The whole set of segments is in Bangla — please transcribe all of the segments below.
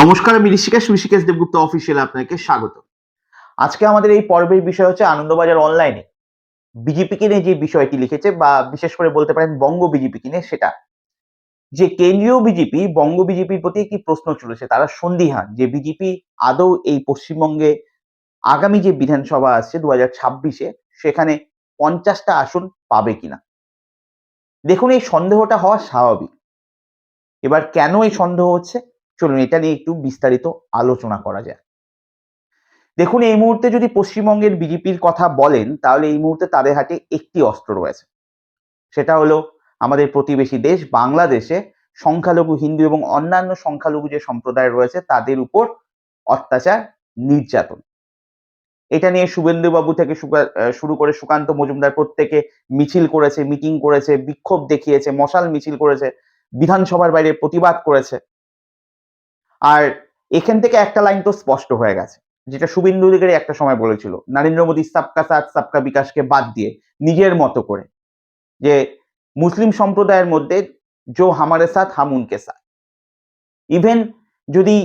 নমস্কার, আমি ঋষিকেশ ঋষিকেশ দেবগুপ্ত অফিসিয়াল আপনাকে স্বাগত। আজকে আমাদের এই পর্বের বিষয় হচ্ছে আনন্দবাজার অনলাইনে বিজেপি কিনে যে বিষয়টি লিখেছে বা বিশেষ করে বলতে পারেন বঙ্গ বিজেপি কিনে সেটা। যে কেন্দ্রীয় বিজেপি বঙ্গ বিজেপির প্রতি কি প্রশ্ন চলেছে, তারা সন্দিহান যে বিজেপি আদৌ এই পশ্চিমবঙ্গে আগামী যে বিধানসভা আসছে দু হাজার ছাব্বিশে, সেখানে পঞ্চাশটা আসন পাবে কিনা। দেখুন, এই সন্দেহটা হওয়া স্বাভাবিক। এবার কেন এই সন্দেহ হচ্ছে? চলুন এটা নিয়ে একটু বিস্তারিত আলোচনা করা যায় দেখুন, এই মুহূর্তে যদি পশ্চিমবঙ্গের বিজেপির কথা বলেন, তাহলে এই মুহূর্তে তাদের হাতে একটি অস্ত্র রয়েছে। সেটা হলো আমাদের প্রতিবেশী দেশ বাংলাদেশে সংখ্যালঘু হিন্দু এবং অন্যান্য সংখ্যালঘু যে সম্প্রদায় রয়েছে, তাদের উপর অত্যাচার, নির্যাতন। এটা নিয়ে শুভেন্দুবাবু থেকে শুরু করে সুকান্ত মজুমদার প্রত্যেকে মিছিল করেছে, মিটিং করেছে, বিক্ষোভ দেখিয়েছে, মশাল মিছিল করেছে, বিধানসভার বাইরে প্রতিবাদ করেছে। আর এখান থেকে একটা লাইন তো স্পষ্ট হয়ে গেছে, যেটা শুভেন্দু অধিকারী একটা সময় বলেছিল, নরেন্দ্র মোদী সাবকা সাথ, সাবকা বিকাশকে বাদ দিয়ে নিজের মতো করে, যে মুসলিম সম্প্রদায়ের মধ্যে জো হামারে সাথ হাম উনকে সাথ। ইভেন যদি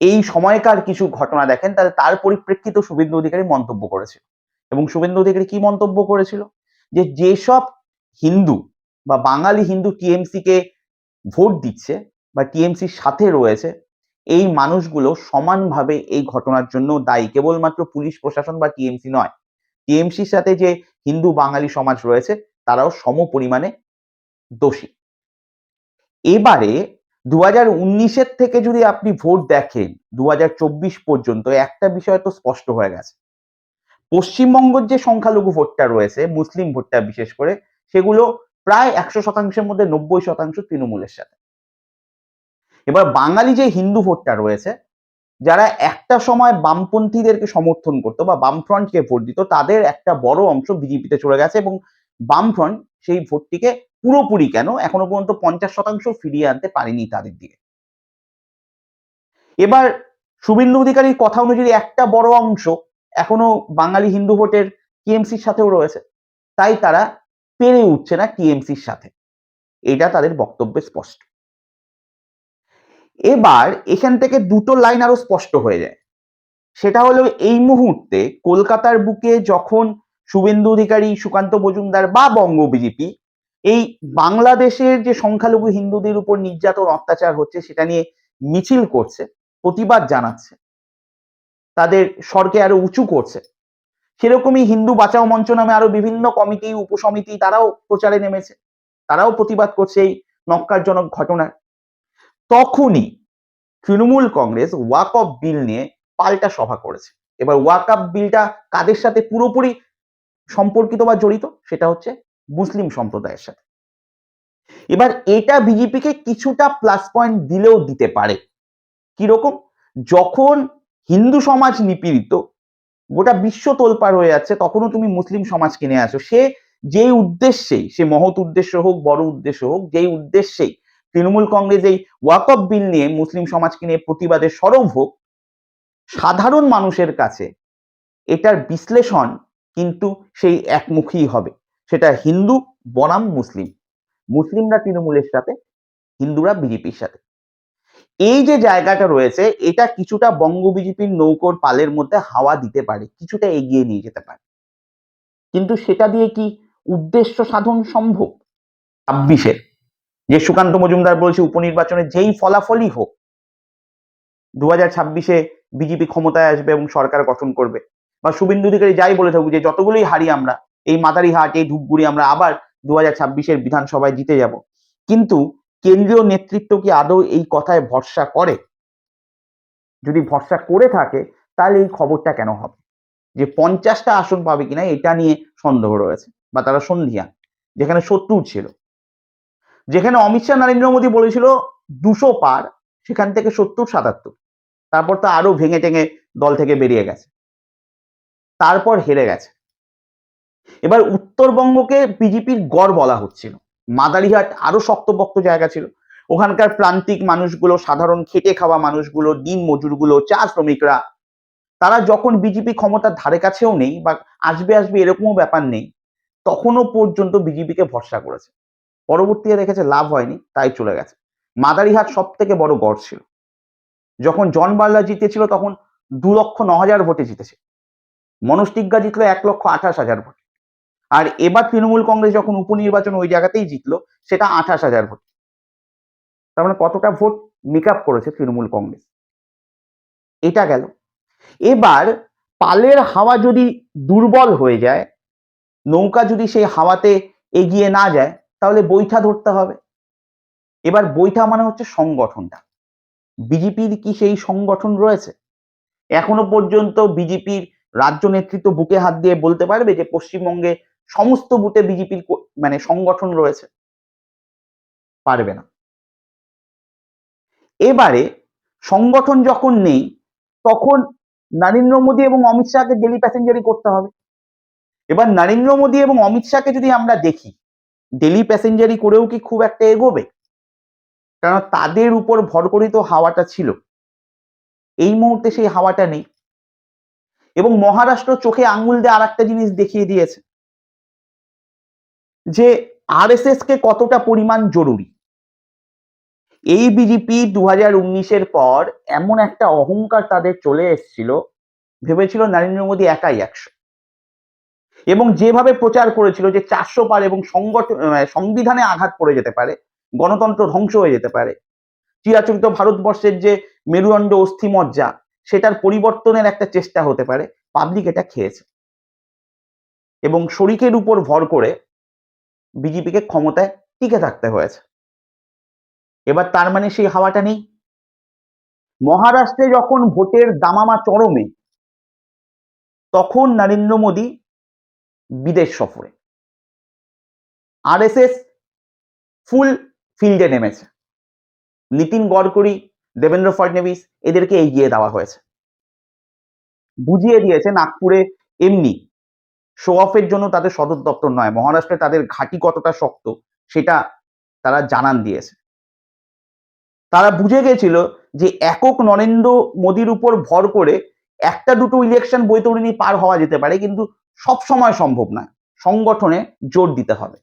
এই সময়কার কিছু ঘটনা দেখেন, তাহলে তার পরিপ্রেক্ষিত শুভেন্দু অধিকারী মন্তব্য করেছিল। এবং শুভেন্দু অধিকারী কি মন্তব্য করেছিল? যে যেসব হিন্দু বা বাঙালি হিন্দু টিএমসি কে ভোট দিচ্ছে বা টিএমসির সাথে রয়েছে এই মানুষগুলো সমানভাবে এই ঘটনার জন্য দায়ী। কেবলমাত্র পুলিশ, প্রশাসন বা টিএমসি নয়। টিএমসির সাথে যে হিন্দু, বাঙালি সমাজ রয়েছে, তারাও সম পরিমাণে দোষী। এবারে দু হাজার উনিশের থেকে যদি আপনি ভোট দেখেন দু পর্যন্ত একটা বিষয় তো স্পষ্ট হয়ে গেছে। পশ্চিমবঙ্গের যে সংখ্যালঘু ভোটটা রয়েছে, মুসলিম ভোটটা বিশেষ করে, সেগুলো প্রায় একশো শতাংশের মধ্যে নব্বই শতাংশ তৃণমূলের সাথে। এবার বাঙালি যে হিন্দু ভোটটা রয়েছে, যারা একটা সময় বামপন্থীদেরকে সমর্থন করতো বা বামফ্রন্টকে ভোট দিত, তাদের একটা বড় অংশ বিজেপিতে চলে গেছে এবং বামফ্রন্ট সেই ভোটটিকে পুরোপুরি কেন এখনও পর্যন্ত পঞ্চাশ শতাংশ ফিরিয়ে আনতে পারেনি তাদের দিকে এবার শুভেন্দু অধিকারীর কথা অনুযায়ী একটা বড় অংশ এখনও বাঙালি হিন্দু ভোটের টিএমসির সাথেও রয়েছে, তাই তারা পেরে উঠছে না টিএমসির সাথে। এটা তাদের বক্তব্যে স্পষ্ট। এবার এখান থেকে দুটো লাইন আরও স্পষ্ট হয়ে যায়। সেটা হলো এই মুহূর্তে কলকাতার বুকে যখন শুভেন্দু অধিকারী, সুকান্ত মজুমদার বা বঙ্গ বিজেপি এই বাংলাদেশের যে সংখ্যালঘু হিন্দুদের উপর নির্যাতন, অত্যাচার হচ্ছে, সেটা নিয়ে মিছিল করছে, প্রতিবাদ জানাচ্ছে, তাদের স্বরকে আরও উঁচু করছে। সেরকমই হিন্দু বাঁচাও মঞ্চ নামে আরও বিভিন্ন কমিটি, উপসমিতি, তারাও প্রচারে নেমেছে। তারাও প্রতিবাদ করছে এই নক্কারজনক ঘটনার। তখনই Trinamool Congress walk of bill নিয়ে পাল্টা সভা করেছে। এবার ওয়াক আপ বিলটা কাদের সাথে পুরোপুরি সম্পর্কিত বা জড়িত সেটা হচ্ছে মুসলিম সম্প্রদায়ের সাথে। এবার এটা বিজেপিকে কিছুটা প্লাস পয়েন্ট দিলেও দিতে পারে। কীরকম? যখন হিন্দু সমাজ নিপীড়িত, গোটা বিশ্ব তোলপাড় হয়ে যাচ্ছে তখনও তুমি মুসলিম সমাজ কিনে আসো সে যেই উদ্দেশ্যেই, সে মহৎ উদ্দেশ্য হোক, বড় উদ্দেশ্য হোক, যেই উদ্দেশ্যেই তৃণমূল কংগ্রেস এই ওয়াকফ বিল নিয়ে মুসলিম সমাজকে নিয়ে প্রতিবাদের সরব হোক, সাধারণ মানুষের কাছে এটার বিশ্লেষণ কিন্তু সেই একমুখী হবে। সেটা হিন্দু, বনাম মুসলিম। মুসলিমরা তৃণমূলের সাথে, হিন্দুরা বিজেপির সাথে। এই যে জায়গাটা রয়েছে, এটা কিছুটা বঙ্গ বিজেপির নৌকোর পালের মধ্যে হাওয়া দিতে পারে, কিছুটা এগিয়ে নিয়ে যেতে পারে। কিন্তু সেটা দিয়ে কি উদ্দেশ্য সাধন সম্ভব? ছাব্বিশের। যে সুকান্ত মজুমদার বলছে, উপনির্বাচনে যেই ফলাফলই হোক দু হাজার ছাব্বিশে বিজেপি ক্ষমতায় আসবে এবং সরকার গঠন করবে। বা শুভেন্দু অধিকারী যাই বলে থাকুক, যে যতগুলোই হারি আমরা, এই মাদারিহাট এই ধূপগুড়ি, আমরা আবার দু হাজার ছাব্বিশের বিধানসভায় জিতে যাব। কিন্তু কেন্দ্রীয় নেতৃত্ব কি আদৌ এই কথায় ভরসা করে? যদি ভরসা করে থাকে, তাহলে এই খবরটা কেন হবে? যে পঞ্চাশটা আসন পাবে কিনা, এটা নিয়ে সন্দেহ রয়েছে, বা তারা সন্ধিয়া যেখানে সত্তর ছিল। যেখানে অমিত শাহ নরেন্দ্র মোদী বলেছিল দুশো পার, সেখান থেকে সত্তর, সাতাত্তর। তারপর তো আরও ভেঙে টেঙে দল থেকে বেরিয়ে গেছে। তারপর হেরে গেছে। এবার উত্তরবঙ্গকে বিজেপির গড় বলা হচ্ছিল। মাদারিহাট আরও শক্তপোক্ত জায়গা ছিল। ওখানকার প্রান্তিক মানুষগুলো, সাধারণ খেটে খাওয়া মানুষগুলো দিন মজুরগুলো, চা শ্রমিকরা, তারা যখন বিজেপি ক্ষমতার ধারে কাছেও নেই বা আসবে আসবে এরকমও ব্যাপার নেই, তখনও পর্যন্ত বিজেপিকে ভরসা করেছে। পরবর্তীতে দেখেছে লাভ হয়নি, তাই চলে গেছে। মাদারিহাট সব থেকে বড় গড় ছিল। যখন জন বার্লা জিতেছিল তখন দু লক্ষ ন হাজার ভোটে জিতেছে। মনোজ টিগ্গা জিতলো এক লক্ষ আঠাশ হাজার ভোট। আর এবার তৃণমূল কংগ্রেস যখন উপনির্বাচন ওই জায়গাতেই জিতলো, সেটা আঠাশ হাজার ভোট। তার মানে কতটা ভোট মেক আপ করেছে তৃণমূল কংগ্রেস? এটা গেল। এবার পালের হাওয়া যদি দুর্বল হয়ে যায়, নৌকা যদি সেই হাওয়াতে এগিয়ে না যায় তাহলে বৈঠা ধরতে হবে। এবার বৈঠা মানে হচ্ছে সংগঠনটা। বিজেপির কি সেই সংগঠন রয়েছে? এখনও পর্যন্ত বিজেপির রাজ্য নেতৃত্ব বুকে হাত দিয়ে বলতে পারবে যে পশ্চিমবঙ্গে সমস্ত বুথে বিজেপির মানে সংগঠন রয়েছে? পারবে না। এবারে সংগঠন যখন নেই, তখন নরেন্দ্র মোদী এবং অমিত শাহকে ডেলি প্যাসেঞ্জারি করতে হবে। এবার নরেন্দ্র মোদী এবং অমিত শাহকে যদি আমরা দেখি ডেলি প্যাসেঞ্জারি করেও কি খুব একটা এগোবে? কারণ তাদের উপর ভর তো হাওয়াটা ছিল। এই মুহূর্তে সেই হাওয়াটা নেই। এবং মহারাষ্ট্র চোখে আঙ্গুল দিয়ে আর একটা জিনিস দেখিয়ে দিয়েছে। যে আরএসএস কে কতটা পরিমাণ জরুরি? এই বিজেপি দু হাজার উনিশের পর এমন একটা অহংকার তাদের চলে এসেছিল, ভেবেছিল নরেন্দ্র মোদী একাই একশো। এবং যেভাবে প্রচার করেছিল যে চারশো পার এবং সংগঠন সংবিধানে আঘাত পড়ে যেতে পারে, গণতন্ত্র ধ্বংস হয়ে যেতে পারে, চিরাচরিত ভারতবর্ষের যে মেরুদণ্ড অস্থিমজ্জা সেটার পরিবর্তনের একটা চেষ্টা হতে পারে পাবলিক এটা খেয়েছে। এবং শরিকের উপর ভর করে বিজেপিকে ক্ষমতায় টিকে থাকতে হয়েছে। এবার তার মানে সেই হাওয়াটা নেই। মহারাষ্ট্রে যখন ভোটের দামামা চরমে, তখন নরেন্দ্র মোদী বিদেশ সফরে। আরএসএস ফুল ফিল্ডে নেমেছে। নীতিন গডকরি, দেবেন্দ্র ফডনবিস এদেরকে এগিয়ে দেওয়া হয়েছে। বুঝিয়ে দিয়েছে নাগপুরে এমনি শো অফের জন্য তাদের সদর দপ্তর নয়, মহারাষ্ট্রে তাদের ঘাঁটি কতটা শক্ত সেটা তারা জানান দিয়েছে। তারা বুঝে গেছিল যে একক নরেন্দ্র মোদীর উপর ভর করে একটা দুটো ইলেকশন বৈতরণী পার হওয়া যেতে পারে, কিন্তু সব সময় সম্ভব নয়। সংগঠনে জোর দিতে হবে।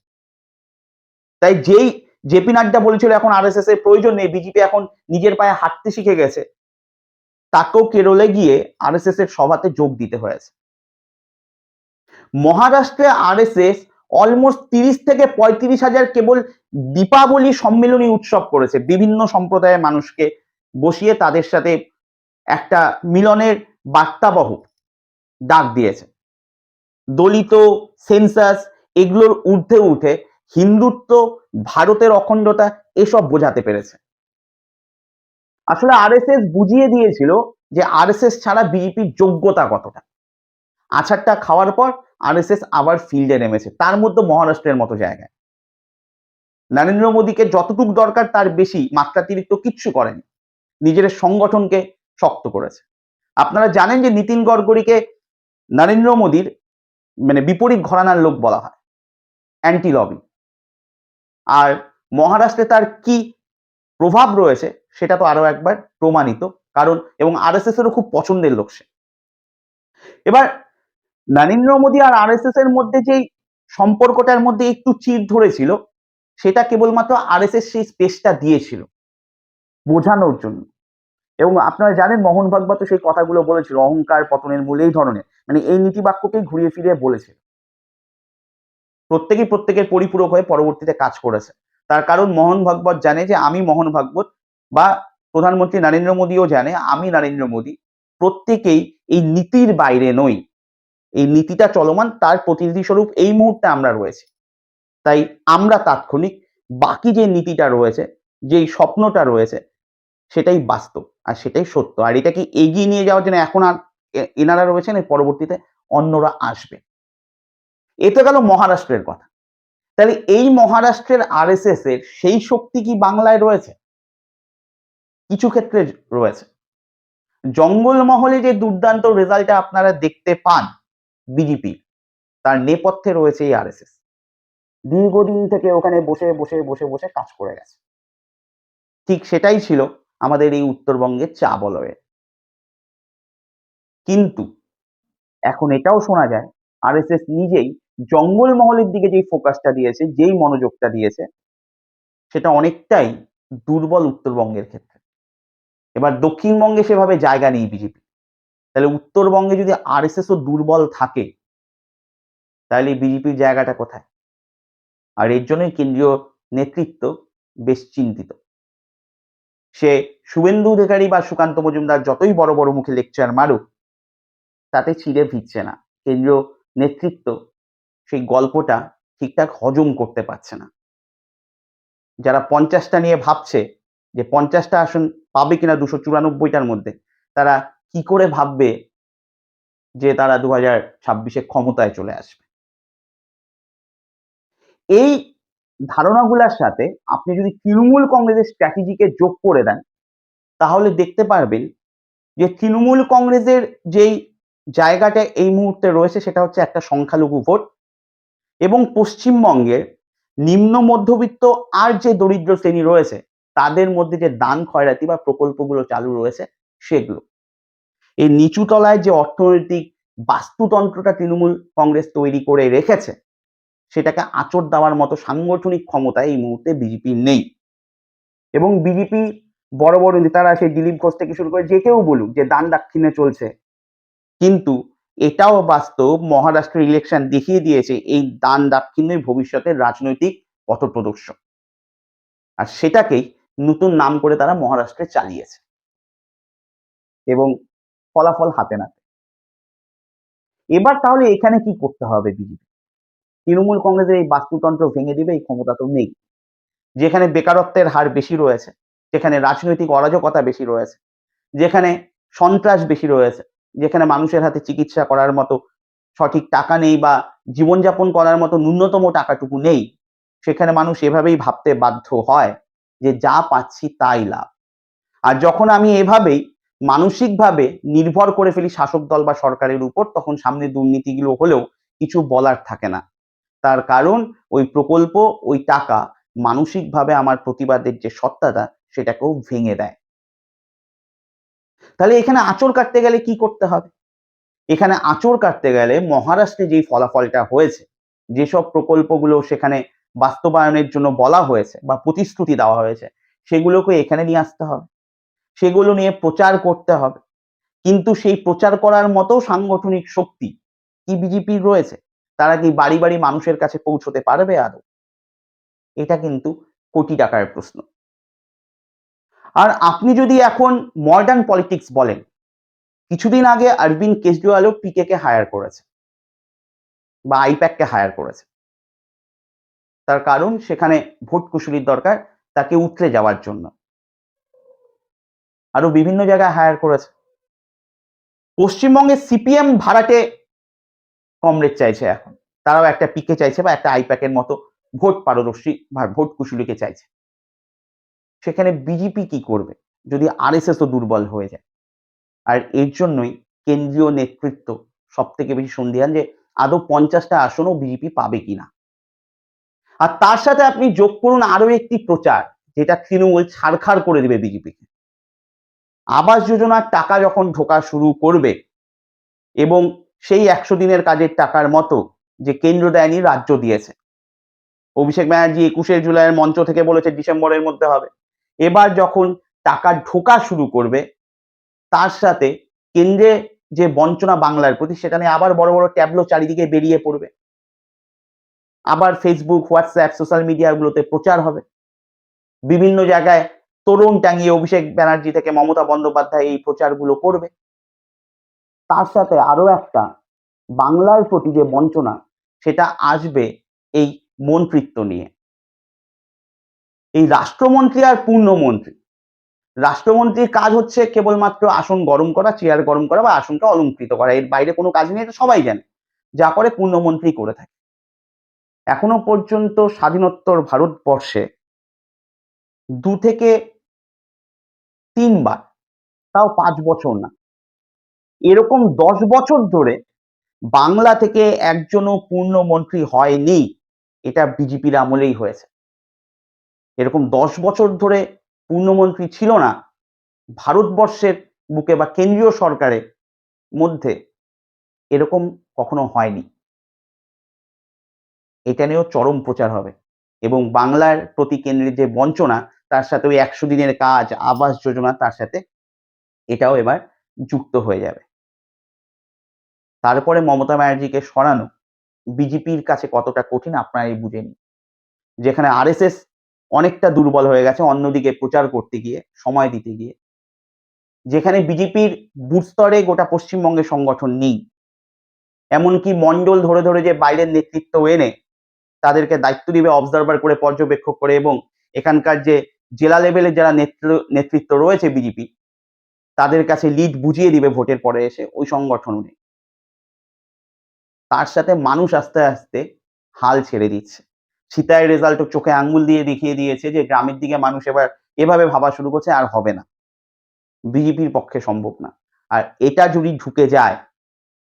তাই যেই জেপি নাড্ডা বলেছিল এখন আর এর প্রয়োজন নেই বিজেপি এখন নিজের পায়ে হাঁটতে শিখে গেছে, তাকেও কেরলে গিয়ে আর এর সভাতে যোগ দিতে হয়েছে। মহারাষ্ট্রে আর অলমোস্ট তিরিশ থেকে পঁয়ত্রিশ হাজার কেবল দীপাবলি সম্মেলনী উৎসব করেছে। বিভিন্ন সম্প্রদায়ের মানুষকে বসিয়ে তাদের সাথে একটা মিলনের বার্তাবহ ডাক দিয়েছে। দলিত, সেন্সাস, এগুলোর ঊর্ধ্বে উঠে হিন্দুত্ব, ভারতের অখণ্ডতা এসব বোঝাতে পেরেছে। আসলে আরএসএস বুঝিয়ে দিয়েছিল যে আরএসএস ছাড়া বিজেপির যোগ্যতা কতটা। আছাড়টা খাওয়ার পর আরএসএস আবার ফিল্ডে নেমেছে, তার মধ্যে মহারাষ্ট্রের মতো জায়গায়। নরেন্দ্র মোদীকে যতটুকু দরকার তার বেশি, মাত্রাতিরিক্ত কিচ্ছু করেনি। নিজের সংগঠনকে শক্ত করেছে। আপনারা জানেন যে নীতিন গডকরিকে নরেন্দ্র মোদীর মানে বিপরীত ঘরানার লোক বলা হয় অ্যান্টি লবি আর মহারাষ্ট্রে তার কি প্রভাব রয়েছে সেটা তো আরও একবার প্রমাণিত, কারণ এবং আর এস এরও খুব পছন্দের লোক সে। এবার নরেন্দ্র মোদী আর আর এস এর মধ্যে যে সম্পর্কটার মধ্যে একটু চির ধরেছিল, সেটা কেবলমাত্র আর এস এস সেই স্পেসটা দিয়েছিল, বোঝানোর জন্য। এবং আপনারা জানেন মোহন ভাগবত সেই কথাগুলো বলেছিল, অহংকার পতনের মূল এই ধরনের। মানে এই নীতি বাক্যকেই ঘুরিয়ে ফিরিয়ে বলেছিল প্রত্যেকেই প্রত্যেকের পরিপূরক হয়ে পরবর্তীতে কাজ করেছে। তার কারণ মোহন ভাগবত জানে যে, আমি মোহন ভাগবত বা প্রধানমন্ত্রী নরেন্দ্র মোদীও জানে, আমি নরেন্দ্র মোদী। প্রত্যেকেই এই নীতির বাইরে নই। এই নীতিটা চলমান, তার প্রতিনিধি স্বরূপ এই মুহূর্তে আমরা রয়েছে। তাই আমরা তাৎক্ষণিক বাকি যে নীতিটা রয়েছে, যেই স্বপ্নটা রয়েছে সেটাই বাস্তব আর সেটাই সত্য। আর এটাকে এগিয়ে নিয়ে যাওয়ার জন্য এখন আর এনারা রয়েছেন, এর পরবর্তীতে অন্যরা আসবে। এ তো গেল মহারাষ্ট্রের কথা। তাহলে এই মহারাষ্ট্রের আর এর সেই শক্তি কি বাংলায় রয়েছে? কিছু ক্ষেত্রে রয়েছে। জঙ্গলমহলে যে দুর্দান্ত রেজাল্টটা আপনারা দেখতে পান বিজেপি তার নেপথ্যে রয়েছে এই আরএসএস দীর্ঘদিন থেকে ওখানে বসে বসে বসে বসে কাজ করে গেছে। ঠিক সেটাই ছিল আমাদের এই উত্তরবঙ্গের চা বলয়ে কিন্তু এখন এটাও শোনা যায়, আরএসএস নিজেই জঙ্গলমহলের দিকে যেই ফোকাসটা দিয়েছে, যেই মনোযোগটা দিয়েছে, সেটা অনেকটাই দুর্বল উত্তরবঙ্গের ক্ষেত্রে। এবার দক্ষিণবঙ্গে সেভাবে জায়গা নেই বিজেপি। তাহলে উত্তরবঙ্গে যদি আরএসএস ও দুর্বল থাকে, তাহলে বিজেপির জায়গাটা কোথায়? আর এর জন্যই কেন্দ্রীয় নেতৃত্ব বেশ চিন্তিত। সে শুভেন্দু অধিকারী বা সুকান্ত মজুমদার যতই বড় বড় মুখে লেকচার মারুক, তাতে ছিঁড়ে ভিজছে না। কেন্দ্রীয় নেতৃত্ব সেই গল্পটা ঠিকঠাক হজম করতে পারছে না। যারা পঞ্চাশটা নিয়ে ভাবছে যে পঞ্চাশটা আসন পাবে কিনা দুশো চুরানব্বইটার মধ্যে, তারা কি করে ভাববে যে তারা দু হাজার ছাব্বিশে ক্ষমতায় চলে আসবে? এই ধারণাগুলোর সাথে আপনি যদি তৃণমূল কংগ্রেসের স্ট্র্যাটেজিকে যোগ করে দেন, তাহলে দেখতে পারবেন যে তৃণমূল কংগ্রেসের যেই জায়গাটা এই মুহূর্তে রয়েছে সেটা হচ্ছে একটা সংখ্যালঘু ভোট এবং পশ্চিমবঙ্গের নিম্ন মধ্যবিত্ত আর যে দরিদ্র শ্রেণি রয়েছে, তাদের মধ্যে যে দান খয়রাতি বা প্রকল্পগুলো চালু রয়েছে সেগুলো। এই নিচু তলায় যে অর্থনৈতিক বাস্তুতন্ত্রটা তৃণমূল কংগ্রেস তৈরি করে রেখেছে সেটাকে আঁচড় দেওয়ার মতো সাংগঠনিক ক্ষমতা এই মুহূর্তে বিজেপি নেই। এবং বিজেপি বড় বড় নেতারা সেই দিলীপ ঘোষ থেকে শুরু করে যে কেউ বলুক যে দান দাক্ষিণে চলছে। কিন্তু এটাও বাস্তব মহারাষ্ট্রের ইলেকশন দেখিয়ে দিয়েছে এই দান দাক্ষিণ্যই ভবিষ্যতের রাজনৈতিক পথপ্রদর্শক। আর সেটাকেই নতুন নাম করে তারা মহারাষ্ট্রে চালিয়েছে। এবং ফলাফল হাতে নাতে। এবার তাহলে এখানে কি করতে হবে বিজেপি তৃণমূল কংগ্রেসের এই বাস্তুতন্ত্র ভেঙে দিবে, এই ক্ষমতা তো নেই। যেখানে বেকারত্বের হার বেশি রয়েছে, যেখানে রাজনৈতিক অরাজকতা বেশি রয়েছে, যেখানে সন্ত্রাস বেশি রয়েছে, যেখানে মানুষের হাতে চিকিৎসা করার মতো সঠিক টাকা নেই বা জীবনযাপন করার মতো ন্যূনতম টাকাটুকু নেই, সেখানে মানুষ এভাবেই ভাবতে বাধ্য হয় যে যা পাচ্ছি তাই লাভ। আর যখন আমি এভাবেই মানসিকভাবে নির্ভর করে ফেলি শাসক দল বা সরকারের উপর, তখন সামনে দুর্নীতিগুলো হলেও কিছু বলার থাকে না। তার কারণ ওই প্রকল্প, ওই টাকা মানসিকভাবে আমার প্রতিবাদের যে সত্তাটা, সেটাকেও ভেঙে দেয়। তাহলে এখানে আঁচড় কাটতে গেলে কি করতে হবে? এখানে আঁচড় কাটতে গেলে মহারাষ্ট্রে যেই ফলাফলটা হয়েছে, যেসব প্রকল্পগুলো সেখানে বাস্তবায়নের জন্য বলা হয়েছে বা প্রতিশ্রুতি দেওয়া হয়েছে, সেগুলোকে এখানে নিয়ে আসতে হবে। সেগুলো নিয়ে প্রচার করতে হবে। কিন্তু সেই প্রচার করার মতো সাংগঠনিক শক্তি কি বিজেপির রয়েছে? তারা কি বাড়ি বাড়ি মানুষের কাছে পৌঁছতে পারবে আদৌ? এটা কিন্তু কোটি টাকার প্রশ্ন। আর আপনি যদি এখন মডার্ন পলিটিক্স বলেন, কিছুদিন আগে অরবিন্দ কেজরিওয়ালও পিকে কে হায়ার করেছে বা আইপ্যাককে হায়ার করেছে। তার কারণ সেখানে ভোট কুশলীর দরকার তাকে উতরে যাওয়ার জন্য। আরও বিভিন্ন জায়গায় হায়ার করেছে। পশ্চিমবঙ্গে সিপিএম ভাড়াটে কমরেড চাইছে এখন। তারাও একটা পিকে চাইছে বা একটা আইপ্যাকের মতো ভোট পারদর্শী বা ভোট কুশলীকে চাইছে। সেখানে বিজেপি কি করবে? যদি আরএসএস ও দুর্বল হয়ে যায়। আর এর জন্যই কেন্দ্রীয় নেতৃত্ব সব থেকে বেশি সন্ধিহান যে, আদৌ পঞ্চাশটা আসনও বিজেপি পাবে কিনা? আর তার সাথে আপনি যোগ করুন আরও একটি প্রচার, যেটা তৃণমূল ছাড়খাড় করে দেবে বিজেপিকে আবাস যোজনার টাকা যখন ঢোকা শুরু করবে এবং সেই একশো দিনের কাজের টাকার মতো যে কেন্দ্র দেয়নি, রাজ্য দিয়েছে। অভিষেক ব্যানার্জি একুশে জুলাইয়ের মঞ্চ থেকে বলেছে ডিসেম্বরের মধ্যে হবে। এবার যখন টাকা ঢোকা শুরু করবে, তার সাথে কেন্দ্রে যে বঞ্চনা বাংলার প্রতি, সেখানে আবার বড় বড় ট্যাবলো চারিদিকে বেরিয়ে পড়বে। আবার ফেসবুক হোয়াটসঅ্যাপ সোশ্যাল মিডিয়াগুলোতে প্রচার হবে। বিভিন্ন জায়গায় তরুণ টাঙিয়ে অভিষেক ব্যানার্জি থেকে মমতা বন্দ্যোপাধ্যায় এই প্রচারগুলো করবে। তার সাথে আরও একটা বাংলার প্রতি যে বঞ্চনা, সেটা আসবে এই মন্ত্রিত্ব নিয়ে। এই রাষ্ট্রমন্ত্রী আর পূর্ণমন্ত্রী। রাষ্ট্রমন্ত্রীর কাজ হচ্ছে কেবলমাত্র আসন গরম করা, চেয়ার গরম করা বা আসনকে অলঙ্কৃত করা। এর বাইরে কোনো কাজ নেই, এটা সবাই জানে। যা করে পূর্ণমন্ত্রী করে থাকে। এখনও পর্যন্ত স্বাধীনোত্তর ভারতবর্ষে দু থেকে তিনবার, তাও পাঁচ বছর না এরকম দশ বছর ধরে বাংলা থেকে একজনও পূর্ণমন্ত্রী হয়নি, এটা বিজেপির আমলেই হয়েছে। এরকম দশ বছর ধরে পূর্ণমন্ত্রী ছিল না, ভারতবর্ষের বুকে বা কেন্দ্রীয় সরকারের মধ্যে এরকম কখনো হয়নি। এটা নিয়েও চরম প্রচার হবে এবং বাংলার প্রতি কেন্দ্রের যে বঞ্চনা, তার সাথে ওই একশো দিনের কাজ, আবাস যোজনা, তার সাথে এটাও এবার যুক্ত হয়ে যাবে। তারপরে মমতা ব্যানার্জিকে সরানো বিজেপির কাছে কতটা কঠিন আপনারাই বুঝে নিন। যেখানে আরএসএস অনেকটা দুর্বল হয়ে গেছে, অন্যদিকে প্রচার করতে গিয়ে, সময় দিতে গিয়ে। যেখানে বিজেপির বুথ স্তরে গোটা পশ্চিমবঙ্গে সংগঠন নেই। এমনকি মন্ডল ধরে ধরে যে বাইরের নেতৃত্ব এনে তাদেরকে দায়িত্ব দিবে অবজারভার করে, পর্যবেক্ষক করে এবং এখানকার যে জেলা লেভেলের যারা নেতৃ- নেতৃত্ব রয়েছে বিজেপি, তাদের কাছে লিড বুঝিয়ে দিবে ভোটের পরে এসে, ওই সংগঠন নেই তার সাথে মানুষ আস্তে আস্তে হাল ছেড়ে দিচ্ছে। সীতায় রেজাল্ট চোখে আঙ্গুল দিয়ে দেখিয়ে দিয়েছে যে গ্রামের দিকে মানুষ এবার এভাবে ভাবা শুরু করছে, আর হবে না। বিজেপির পক্ষে সম্ভব না। আর এটা যদি ঢুকে যায়,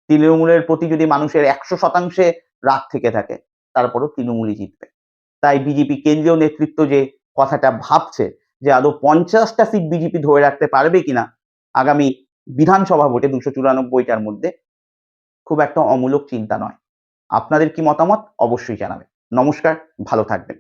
তৃণমূলের প্রতি যদি মানুষের একশো শতাংশে রাগ থেকে থাকে, তারপরও তৃণমূলই জিতবে। তাই বিজেপি কেন্দ্রীয় নেতৃত্ব যে কথাটা ভাবছে, যে আদৌ পঞ্চাশটা সিট বিজেপি ধরে রাখতে পারবে কিনা, আগামী বিধানসভা ভোটে দুশো চুরানব্বইটার মধ্যে খুব একটা অমূলক চিন্তা নয়। আপনাদের কি মতামত? অবশ্যই জানাবেন। নমস্কার ভালো থাকবেন।